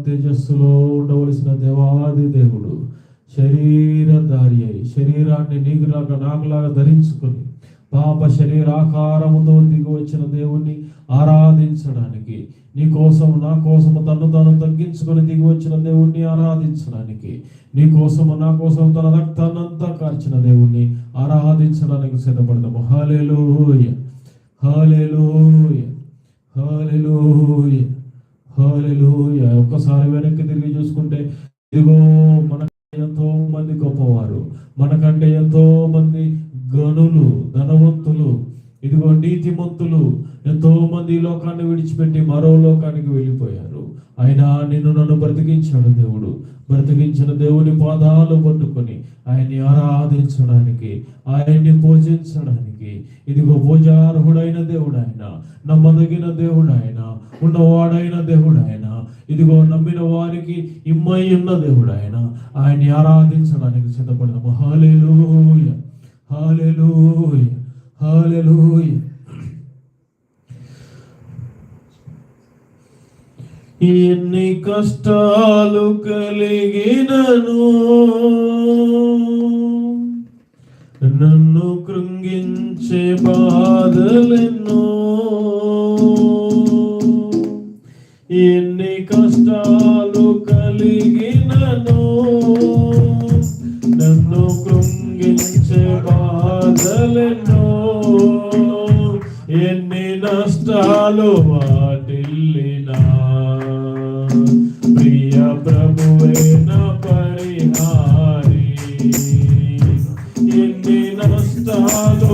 తేజస్సులో ఉండవలసిన దేవాది దేవుడు శరీరధారి అయి శరీరాన్ని నీకులాగా నాకులాగా ధరించుకొని పాప శరీరాకారముతో దిగి వచ్చిన దేవుణ్ణి ఆరాధించడానికి నీ కోసం నా కోసము తను తను తగ్గించుకొని దిగి వచ్చిన దేవుణ్ణి ఆరాధించడానికి నీ కోసము నా కోసం తన రక్తాన్నంతా కార్చిన దేవుణ్ణి ఆరాధించడానికి సిద్ధపడతాము హాలేలోయ హాలేలోయ హాలేలోయ హాలెలూయ ఒక్కసారి వెనక్కి తిరిగి చూసుకుంటే ఇదిగో మనకంటే ఎంతో మంది గొప్పవారు మనకంటే ఎంతో మంది గనులు ధనవంతులు ఇదిగో నీతిమంతులు ఎంతో మంది లోకాన్ని విడిచిపెట్టి మరో లోకానికి వెళ్ళిపోయారు. ఆయన నిన్ను నన్ను బ్రతికించాడు దేవుడు. బ్రతికించిన దేవుని పాదాలు పట్టుకొని ఆయన్ని ఆరాధించడానికి ఆయన్ని పూజించడానికి. ఇదిగో పూజార్హుడైన దేవుడు ఆయన నమ్మదగిన దేవుడు ఆయన ఉన్నవాడైన దేవుడు ఆయన ఇదిగో నమ్మిన వారికి ఇమ్మై ఉన్న దేవుడు ఆయన ఆయన్ని ఆరాధించడానికి సిద్ధపడదాము హాలేలూయ హాలేలూయ హాలేలూయ ఎన్ని కష్టాలు కలిగినను. నన్ను కృంగించే బాధలెన్నో. ఎన్ని కష్టాలు కలిగినను.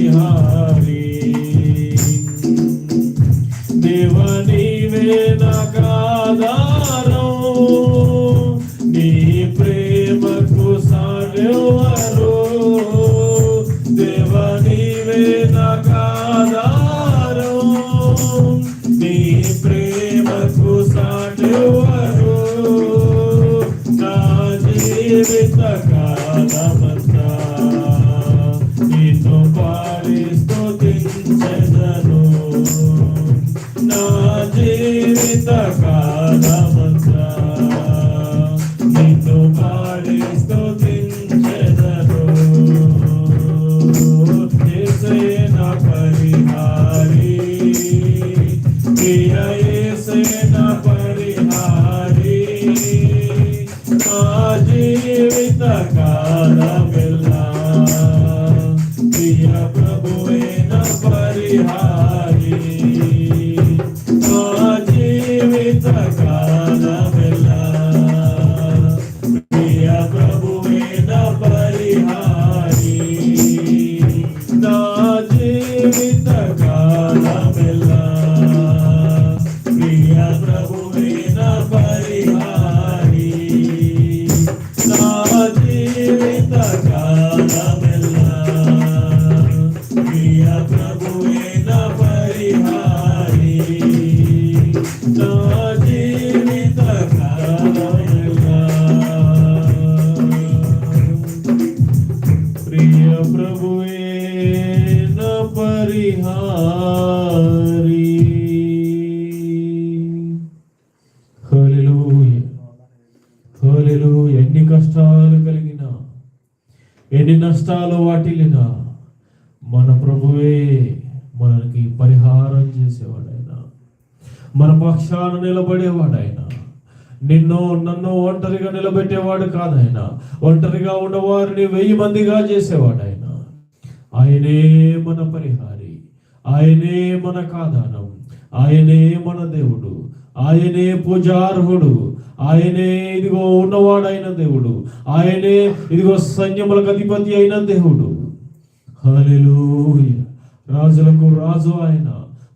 పరిహారి దేవ నీవే నాకాధారం నీ ప్రేమకు సాగెవరు. దేవ నీవే నాకాధారం నీ ప్రేమకు సాగెవరు. నా జీవిత కాలమంతా నీతో పరిహారి ఎన్ని నష్టాలు వాటిల్లినా మన ప్రభువే మనకి పరిహారం చేసేవాడైనా మన పక్షాన నిలబడేవాడైనా నిన్ను నన్ను ఒంటరిగా నిలబెట్టేవాడు కాదైనా ఒంటరిగా ఉన్నవారిని వెయ్యి మందిగా చేసేవాడాయన ఆయనే మన పరిహారి ఆయనే మన కాదానం ఆయనే మన దేవుడు ఆయనే పూజార్హుడు ఆయనే ఇదిగో ఉన్నవాడైన దేవుడు. ఆయనే ఇదిగో సైన్యములకు అధిపతి అయిన దేవుడు. రాజులకు రాజు ఆయన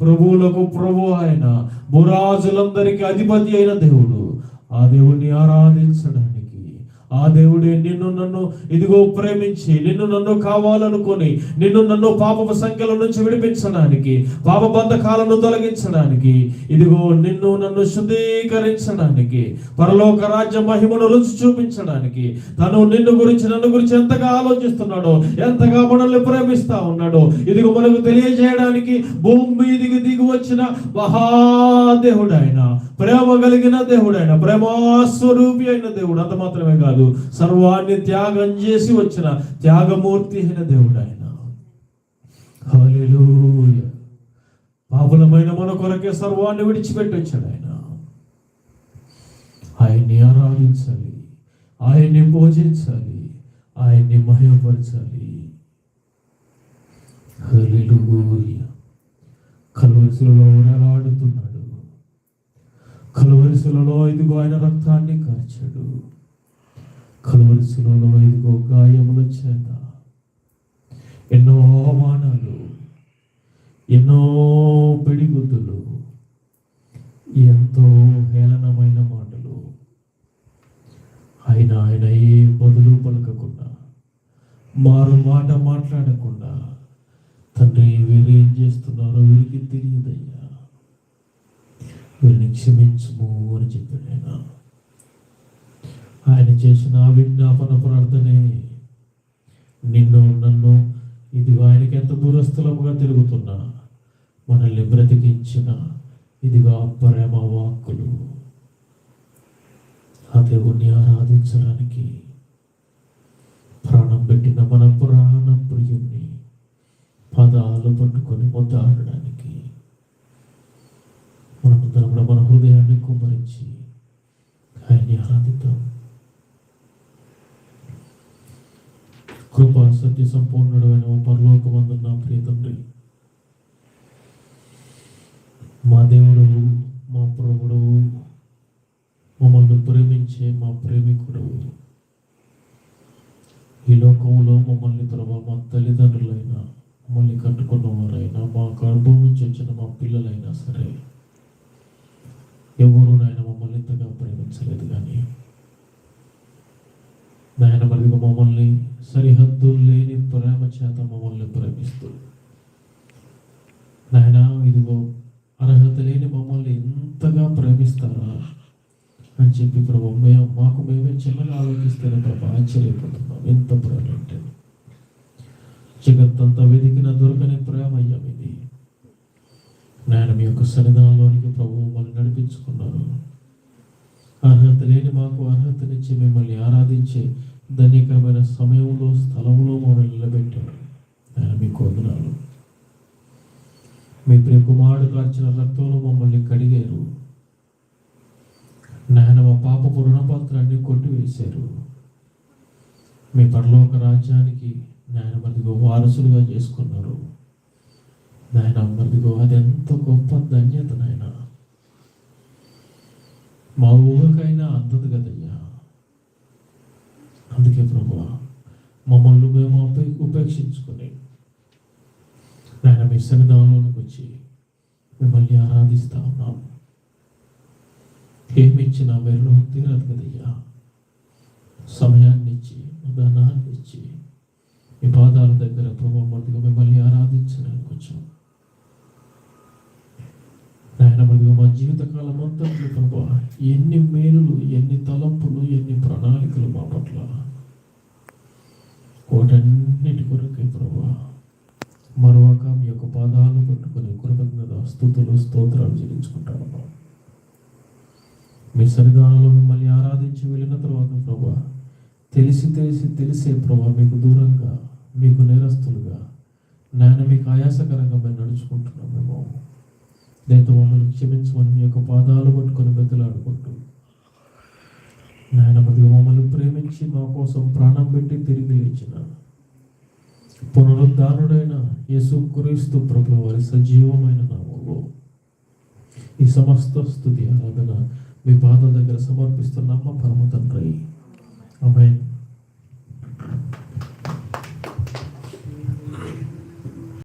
ప్రభువులకు ప్రభు ఆయన భూరాజులందరికీ అధిపతి అయిన దేవుడు. ఆ దేవుణ్ణి ఆరాధించడానికి ఆ దేవుడే నిన్ను నన్ను ఇదిగో ప్రేమించి నిన్ను నన్ను కావాలనుకొని నిన్ను నన్ను పాపపు సంఖ్యల నుంచి విడిపించడానికి పాప బంధకాలను తొలగించడానికి ఇదిగో నిన్ను నన్ను శుద్ధీకరించడానికి పరలోక రాజ్య మహిమను రుచి చూపించడానికి తను నిన్ను గురించి నన్ను గురించి ఎంతగా ఆలోచిస్తున్నాడో ఎంతగా మనల్ని ప్రేమిస్తా ఉన్నాడో ఇదిగో మనకు తెలియజేయడానికి భూమి మీదికి దిగి వచ్చిన మహాదేవుడు ఆయన ప్రేమ కలిగిన దేవుడు ఆయన ప్రేమాస్వరూపి అయిన దేవుడు అంత మాత్రమే కాదు. సర్వాన్ని త్యాగం చేసి వచ్చిన త్యాగమూర్తి అయిన దేవుడు ఆయన పాపులమైన మన కొరకే సర్వాన్ని విడిచిపెట్టి వచ్చాడు ఆయన ఆయన్ని ఆరాధించాలి. ఆయన్ని పూజించాలి. ఆయన్ని మహిమపరచాలి. హల్లెలూయ. కలువరిశిలో వేలాడుతున్నాడు ఇదిగో ఆయన రక్తాన్ని కార్చాడు. కలువరిశిలలో ఇదిగో గాయముల చేత ఎన్నో అవమానాలు ఎన్నో పిడిగుద్దులు ఎంతో హేళనమైన మాటలు. ఆయన ఆయన ఏ బదులు పలకకుండా మారు మాట మాట్లాడకుండా తండ్రి వీరేం చేస్తున్నారో వీరికి తెలియదయ్యా. వీరిని క్షమించము అని చెప్పాడు ఆయన. ఆయన చేసిన విజ్ఞాపన ప్రార్థనే నిన్ను నన్ను ఇది ఆయనకి ఎంత దూరస్థలముగా తిరుగుతున్నా మనల్ని బ్రతికించిన ఇదిగా ప్రేమ వాక్కులు. ఆ దేవుణ్ణి ఆరాధించడానికి ప్రాణం పెట్టిన మన ప్రాణ ప్రియుణ్ణి పదాలు పట్టుకొని ముద్దాడడానికి మనమందరం కూడా మన హృదయాన్ని కుమ్మరించి ఆయన్ని ఆరాధిద్దాం కృప సత్య సంపూర్ణుడు అయిన పరలోకమందున్న ప్రియ తండ్రి. మా దేవుడు మా ప్రభుడు మమ్మల్ని ప్రేమించే మా ప్రేమికుడు. ఈ లోకంలో మమ్మల్ని ప్రభా మా తల్లిదండ్రులైనా మమ్మల్ని కట్టుకున్నవారైనా మా గర్భం నుంచి వచ్చిన మా పిల్లలైనా సరే ఎవరు నాయన మమ్మల్ని ఇంతగా ప్రేమించలేదు కానీ నాయన మరి మమ్మల్ని సరిహద్దు లేని ప్రేమ చేత మమ్మల్ని ప్రేమిస్తూ. నాయన ఇదిగో అర్హత లేని మమ్మల్ని ఎంతగా ప్రేమిస్తారా? అని చెప్పి ప్రభు మేము మాకు మేమే చిన్నగా ఆలోచిస్తేనే ప్రభు ఆశ్చర్యపోతున్నాం. ఎంత ప్రేమ అంటే జగత్తంతా వెతికిన దొరకని ప్రేమ అయ్యాం ఇది నాయన మీ యొక్క సన్నిధానంలోనికి ప్రభు మమ్మల్ని నడిపించుకున్నారు. అర్హత లేని మాకు అర్హతనిచ్చి మిమ్మల్ని ఆరాధించే ధన్యకరమైన సమయంలో స్థలంలో మమ్మల్ని నిలబెట్టారు ఆయన మీకు వందనాలు. మీ ప్రియ కుమారుడు కార్చిన రక్తంలో మమ్మల్ని కడిగారు. నాయన మా పాపపు రుణపత్రాన్ని కొట్టివేశారు. మీ పరలోక రాజ్యానికి నాయన మరిదిగో వారసులుగా చేసుకున్నారు. నాయన మరిదిగో అది ఎంత గొప్ప ధన్యత నాయన. మా ఊహకైనా అందదు కదయ్యా. అందుకే ప్రభు మమ్మల్ని మేము ఉపే ఉపేక్షించుకొని నాయన మీ సన్నిధానంలోకి వచ్చి మిమ్మల్ని ఆరాధిస్తా ఉన్నాం. ఏమిచ్చినా మీరు తీరదు కదయ్యా. సమయాన్ని ఇచ్చి ధనాన్ని ఇచ్చి మీ పాదాల దగ్గర ప్రభు మధ్యగా మిమ్మల్ని ఆరాధించడానికి వచ్చాం నాయన మధ్యగా మా జీవితకాలం అంతా ప్రభు ఎన్ని మేలులు ఎన్ని తలంపులు ఎన్ని ప్రణాళికలు మా పట్ల? వాటన్నిటి కొరకే ప్రభా మరొక మీ యొక్క పాదాలు పట్టుకుని కృతజ్ఞత స్థుతులు స్తోత్రాలు చెల్లించుకుంటా మీ సన్నిధానంలో మిమ్మల్ని ఆరాధించి వెళ్ళిన తర్వాత ప్రభా తెలిసి తెలిసి తెలిసే ప్రభా మీకు దూరంగా మీకు నేరస్తులుగా నాయన మీకు ఆయాసకరంగా మేము నడుచుకుంటున్నాం మేము. లేదా మమ్మల్ని క్షమించమని మీ యొక్క పాదాలు పట్టుకొని బెదలాడుకుంటూ నాయన మధ్య మమ్మల్ని ప్రేమించి మా కోసం ప్రాణం పెట్టి తిరిగి లేచిన పునరుద్ధారుడైన యేసు క్రీస్తు ప్రభు వారి సజీవమైన నామంలో ఈ సమస్త స్థుతి ఆరాధన మీ పాద దగ్గర సమర్పిస్తున్నామా పరమ తండ్రి. అమ్మాయి